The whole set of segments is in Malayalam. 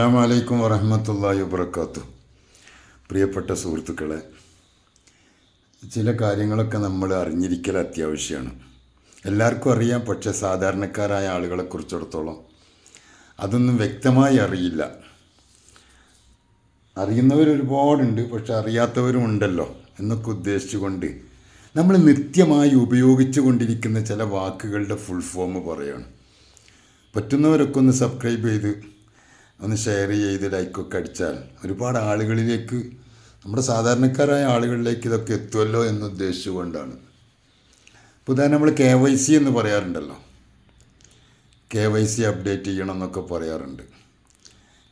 അസ്സാമലൈക്കും വറഹമത്തല്ലാഹി വബർക്കാത്തു പ്രിയപ്പെട്ട സുഹൃത്തുക്കളെ ചില കാര്യങ്ങളൊക്കെ നമ്മൾ അറിഞ്ഞിരിക്കൽ അത്യാവശ്യമാണ്. എല്ലാവർക്കും അറിയാം പക്ഷെ സാധാരണക്കാരായ ആളുകളെ കുറിച്ചിടത്തോളം അതൊന്നും വ്യക്തമായി അറിയില്ല. അറിയുന്നവർ ഒരുപാടുണ്ട് പക്ഷെ അറിയാത്തവരും ഉണ്ടല്ലോ എന്നൊക്കെ ഉദ്ദേശിച്ചുകൊണ്ട് നമ്മൾ നിത്യമായി ഉപയോഗിച്ചു കൊണ്ടിരിക്കുന്ന ചില വാക്കുകളുടെ ഫുൾ ഫോം പറയുകയാണ് പറ്റുന്നവരൊക്കെ ഒന്ന് സബ്സ്ക്രൈബ് ചെയ്ത് ഒന്ന് ഷെയർ ചെയ്ത് ലൈക്കൊക്കെ അടിച്ചാൽ ഒരുപാട് ആളുകളിലേക്ക് നമ്മുടെ സാധാരണക്കാരായ ആളുകളിലേക്ക് ഇതൊക്കെ എത്തുമല്ലോ എന്ന് ഉദ്ദേശിച്ചുകൊണ്ടാണ് ഇപ്പോൾ നമ്മൾ കെ വൈ സി എന്ന് പറയാറുണ്ടല്ലോ. കെ വൈ സി അപ്ഡേറ്റ് ചെയ്യണം എന്നൊക്കെ പറയാറുണ്ട്.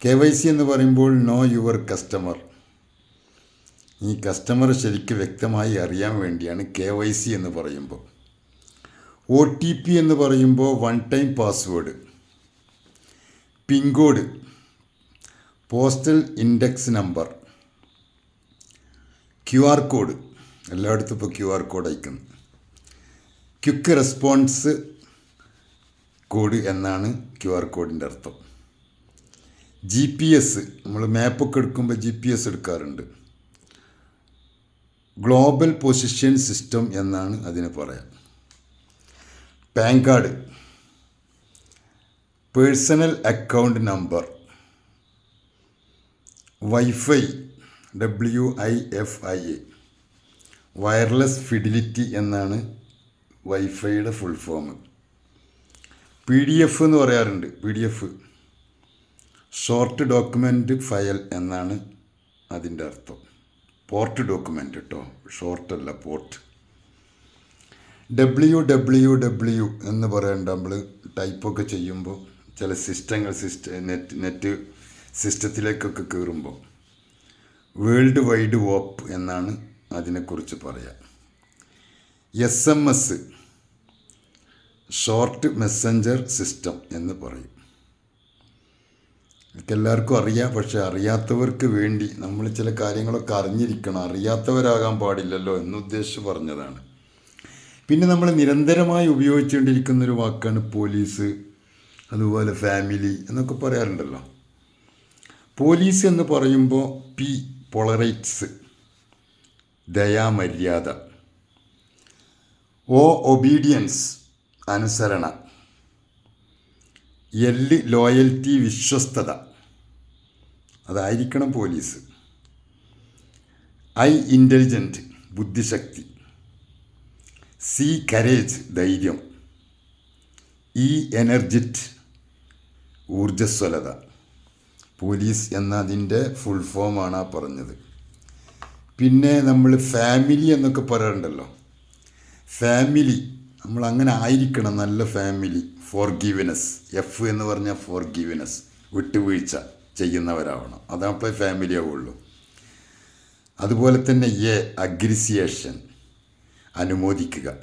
കെ വൈ സി എന്ന് പറയുമ്പോൾ നോ യുവർ കസ്റ്റമർ ഈ കസ്റ്റമർ ശരിക്കും വ്യക്തമായി അറിയാൻ വേണ്ടിയാണ് കെ വൈ സി എന്ന് പറയുമ്പോൾ. ഒ ടി പി എന്ന് പറയുമ്പോൾ one time password PIN code postal index number. Q R code. എല്ലായിടത്തും ഇപ്പോൾ ക്യു ആർ കോഡ് അയക്കുന്നു. ക്വിക്ക് റെസ്പോൺസ് കോഡ് എന്നാണ് ക്യു ആർ കോഡിന്റെ അർത്ഥം. ജി പി എസ് നമ്മൾ മാപ്പൊക്കെ എടുക്കുമ്പോൾ ജി പി എസ് എടുക്കാറുണ്ട്. ഗ്ലോബൽ പൊസിഷൻ സിസ്റ്റം എന്നാണ് അതിന് പറയാം. PAN card. Personal account number. Wifi W I F I A. Wireless fidelity എന്നാണ് വൈഫൈയുടെ full form. P D F എന്ന് പറയാറുണ്ട് P D F. Short document file എന്നാണ് അതിന്റെ അർത്ഥം. പോർട്ട് ഡോക്യുമെന്റ് കേട്ടോ ഷോർട്ടല്ല പോർട്ട്. ഡബ്ല്യു ഡബ്ല്യു ഡബ്ല്യു എന്ന് പറയേണ്ട നമ്മൾ ടൈപ്പൊക്കെ ചെയ്യുമ്പോൾ ചില സിസ്റ്റങ്ങൾ സിസ്റ്റ നെറ്റ് നെറ്റ് സിസ്റ്റത്തിലേക്കൊക്കെ കയറുമ്പോൾ വേൾഡ് വൈഡ് ഓപ്പ് എന്നാണ് അതിനെക്കുറിച്ച് പറയാം. S M S short messenger system എന്ന് പറയും. എല്ലാവർക്കും അറിയാം പക്ഷെ അറിയാത്തവർക്ക് വേണ്ടി നമ്മൾ ചില കാര്യങ്ങളൊക്കെ അറിഞ്ഞിരിക്കണം. അറിയാത്തവരാകാൻ പാടില്ലല്ലോ എന്നുദ്ദേശിച്ച് പറഞ്ഞതാണ്. പിന്നെ നമ്മൾ നിരന്തരമായി ഉപയോഗിച്ചുകൊണ്ടിരിക്കുന്നൊരു വാക്കാണ് പോലീസ്. അതുപോലെ ഫാമിലി എന്നൊക്കെ പറയാറുണ്ടല്ലോ. പോലീസ് എന്ന് പറയുമ്പോൾ പി പൊളറൈറ്റ്സ് ദയാമര്യാദ. ഓ ഒബീഡിയൻസ് അനുസരണ. എല്ല് ലോയൽറ്റി വിശ്വസ്തത. അതായിരിക്കണം പോലീസ് ഐ ഇന്റലിജന്റ് ബുദ്ധിശക്തി. സി കരേജ് ധൈര്യം. ഇ എനർജിറ്റ് ഊർജസ്വലത. പോലീസ് എന്നതിന്റെ ഫുൾ ഫോമാണ് ആ പറഞ്ഞത്. പിന്നെ നമ്മൾ ഫാമിലി എന്നൊക്കെ പറയാറുണ്ടല്ലോ ഫാമിലി നമ്മൾ അങ്ങനെ ആയിരിക്കണം നല്ല ഫാമിലി ഫോർ ഗീവനസ് എഫ് എന്ന് പറഞ്ഞാൽ ഫോർ ഗീവനസ് വിട്ടുവീഴ്ച ചെയ്യുന്നവരാവണം. അതാണ് ഫാമിലി ആവുള്ളൂ. അതുപോലെ തന്നെ എ അഗ്രിസിയേഷൻ അനുമോദിക്കുക.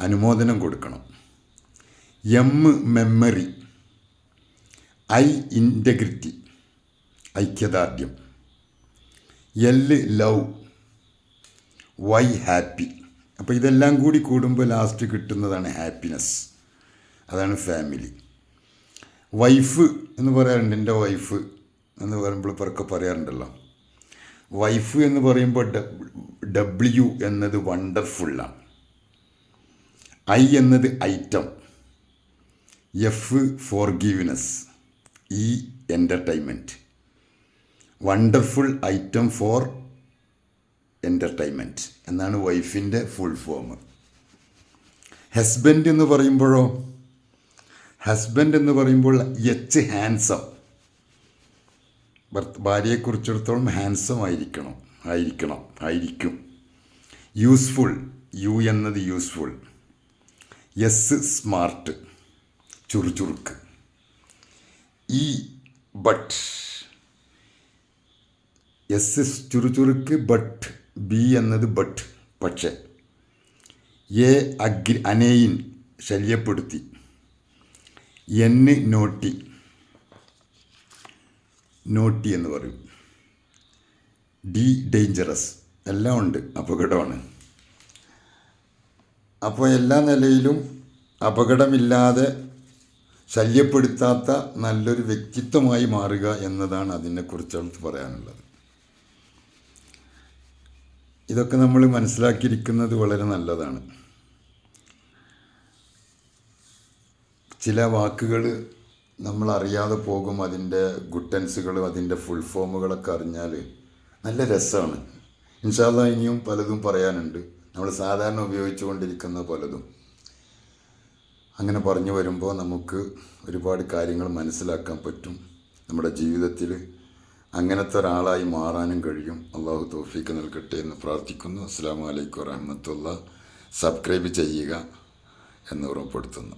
അനുമോദനം കൊടുക്കണം. എം മെമ്മറി ഐ ഇന്റഗ്രിറ്റി ഐക്യദാർഢ്യം. എൽ ലവ് വൈ ഹാപ്പി അപ്പോൾ ഇതെല്ലാം കൂടി കൂടുമ്പോൾ ലാസ്റ്റ് കിട്ടുന്നതാണ് ഹാപ്പിനെസ് അതാണ് ഫാമിലി വൈഫ് എന്ന് പറയാറുണ്ട് എന്റെ വൈഫ് എന്ന് പറയുമ്പോൾ ഇവരൊക്കെ പറയാറുണ്ടല്ലോ. വൈഫ് എന്ന് പറയുമ്പോൾ ഡബ്ല്യു എന്നത് വണ്ടർഫുള്ളാണ് ഐ എന്നത് item F forgiveness E entertainment wonderful item for entertainment എന്നാണ് വൈഫിന്റെ ഫുൾ ഫോം ഹസ്ബൻഡ് എന്ന് പറയുമ്പോഴോ? ഹസ്ബൻഡ് എന്ന് പറയുമ്പോൾ എച്ച് ഹാൻസം ഭാര്യയെക്കുറിച്ചിടത്തോളം ഹാൻസം ആയിരിക്കണം. ആയിരിക്കണം. ആയിരിക്കും. യൂസ്ഫുൾ യു എന്നത് യൂസ്ഫുൾ എസ് സ്മാർട്ട് ചുറുചുറുക്ക്. ഈ ബട്ട് എസ് ചുറുചുറുക്ക് ബട്ട് ബി എന്നത് ബട്ട് പക്ഷേ എ അഗ്രി അനേയിൻ ശല്യപ്പെടുത്തി. എന്ന് നോട്ടി. നോട്ടി എന്ന് പറയും. ഡി ഡേഞ്ചറസ് എല്ലാം ഉണ്ട്. അപകടമാണ്. അപ്പോൾ എല്ലാ നിലയിലും അപകടമില്ലാതെ ശല്യപ്പെടുത്താത്ത നല്ലൊരു വ്യക്തിത്വമായി മാറുക എന്നതാണ് അതിനെക്കുറിച്ച് പറയാനുള്ളത്. ഇതൊക്കെ നമ്മൾ മനസ്സിലാക്കിയിരിക്കുന്നത് വളരെ നല്ലതാണ്. ചില വാക്കുകൾ നമ്മൾ അറിയാതെ പോകും അതിന്റെ ഗുട്ടൻസുകളും അതിന്റെ ഫുൾ ഫോമുകളൊക്കെ അറിഞ്ഞാൽ നല്ല രസമാണ്. ഇൻഷാല്ല ഇനിയും പലതും പറയാനുണ്ട്. നമ്മൾ സാധാരണ ഉപയോഗിച്ചുകൊണ്ടിരിക്കുന്ന പലതും. അങ്ങനെ പറഞ്ഞു വരുമ്പോൾ നമുക്ക് ഒരുപാട് കാര്യങ്ങൾ മനസ്സിലാക്കാൻ പറ്റും. നമ്മുടെ ജീവിതത്തിൽ അങ്ങനത്തെ ഒരാളായി മാറാനും കഴിയും. അള്ളാഹു തോഫീക്ക് നൽകട്ടെ എന്ന് പ്രാർത്ഥിക്കുന്നു. അസ്സാം വലൈക്കും വറഹമത്തുള്ള സബ്സ്ക്രൈബ് ചെയ്യുക എന്ന് ഉറപ്പെടുത്തുന്നു